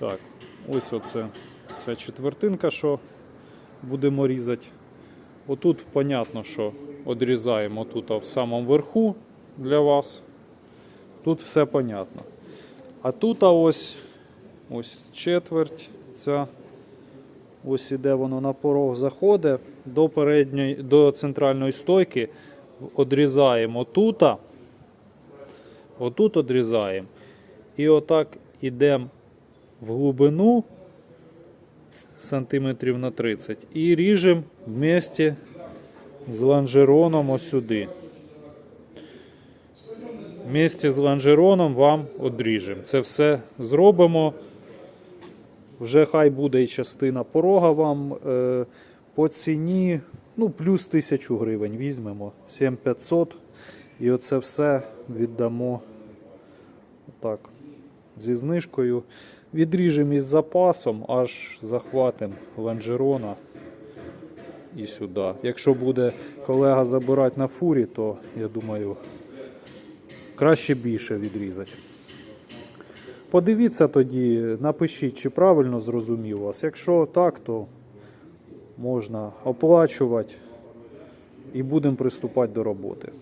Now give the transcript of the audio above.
Так, ось оце ця четвертинка, що будемо різати. Отут, понятно, що відрізаємо тут в самому верху для вас. Тут все понятно. А тут ось, ось четверть ця. Ось іде воно на порог заходить до передньої, до центральної стойки. Одрізаємо тут. Отут одрізаємо. І отак ідемо в глибину сантиметрів на 30 і ріжемо вместе з лонжероном ось сюди. Вместе з лонжероном вам одріжемо. Це все зробимо. Вже хай буде і частина порога вам е, по ціні ну, плюс 1000 гривень візьмемо. 7500. І оце все віддамо так, зі знижкою. Відріжемо із запасом, аж захватимо лонжерона і сюди. Якщо буде колега забирати на фурі, то я думаю, краще більше відрізати. Подивіться тоді, напишіть, чи правильно зрозумів вас. Якщо так, то можна оплачувати і будемо приступати до роботи.